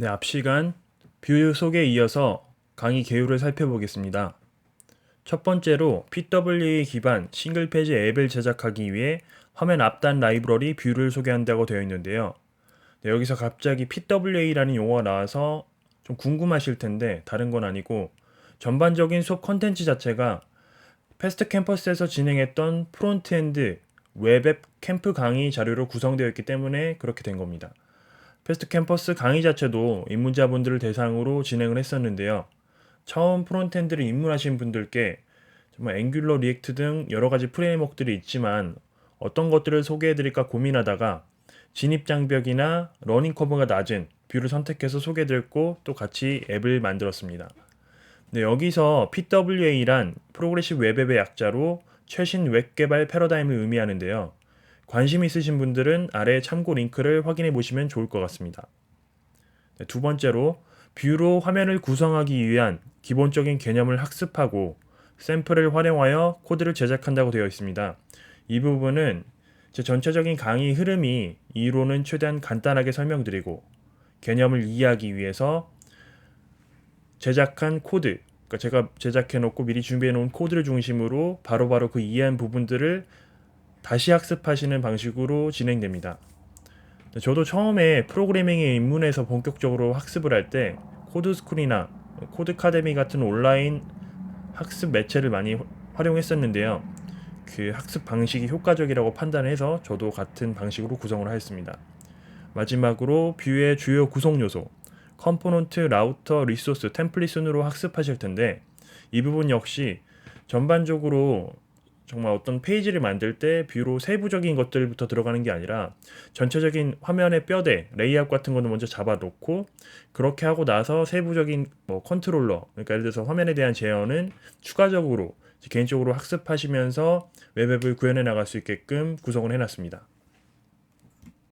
네, 앞 시간 뷰 속에 이어서 강의 개요를 살펴보겠습니다. 첫 번째로 PWA 기반 싱글 페이지 앱을 제작하기 위해 화면 앞단 라이브러리 뷰를 소개한다고 되어 있는데요. 네, 여기서 갑자기 PWA라는 용어가 나와서 좀 궁금하실 텐데 다른 건 아니고 전반적인 수업 컨텐츠 자체가 패스트 캠퍼스에서 진행했던 프론트엔드 웹앱 캠프 강의 자료로 구성되어 있기 때문에 그렇게 된 겁니다. 패스트 캠퍼스 강의 자체도 입문자분들을 대상으로 진행을 했었는데요. 처음 프론트엔드를 입문하신 분들께 정말 앵귤러, 리액트 등 여러 가지 프레임워크들이 있지만 어떤 것들을 소개해 드릴까 고민하다가 진입 장벽이나 러닝 커브가 낮은 뷰를 선택해서 소개해 드렸고 또 같이 앱을 만들었습니다. 네, 여기서 PWA란 프로그레시브 웹앱의 약자로 최신 웹 개발 패러다임을 의미하는데요. 관심 있으신 분들은 아래 참고 링크를 확인해 보시면 좋을 것 같습니다. 네, 두 번째로 뷰로 화면을 구성하기 위한 기본적인 개념을 학습하고 샘플을 활용하여 코드를 제작한다고 되어 있습니다. 이 부분은 제 전체적인 강의 흐름이 이론은 최대한 간단하게 설명드리고 개념을 이해하기 위해서 제작한 코드, 그러니까 제가 제작해 놓고 미리 준비해 놓은 코드를 중심으로 바로바로 그 이해한 부분들을 다시 학습하시는 방식으로 진행됩니다. 저도 처음에 프로그래밍에 입문해서 본격적으로 학습을 할 때 코드스쿨이나 코드카데미 같은 온라인 학습 매체를 많이 활용했었는데요. 그 학습 방식이 효과적이라고 판단해서 저도 같은 방식으로 구성을 하였습니다. 마지막으로 뷰의 주요 구성 요소, 컴포넌트, 라우터, 리소스, 템플릿 순으로 학습하실 텐데 이 부분 역시 전반적으로 정말 어떤 페이지를 만들 때 뷰로 세부적인 것들부터 들어가는 게 아니라 전체적인 화면의 뼈대, 레이아웃 같은 거는 먼저 잡아놓고 그렇게 하고 나서 세부적인 뭐 컨트롤러, 그러니까 예를 들어서 화면에 대한 제어는 추가적으로 개인적으로 학습하시면서 웹앱을 구현해 나갈 수 있게끔 구성을 해놨습니다.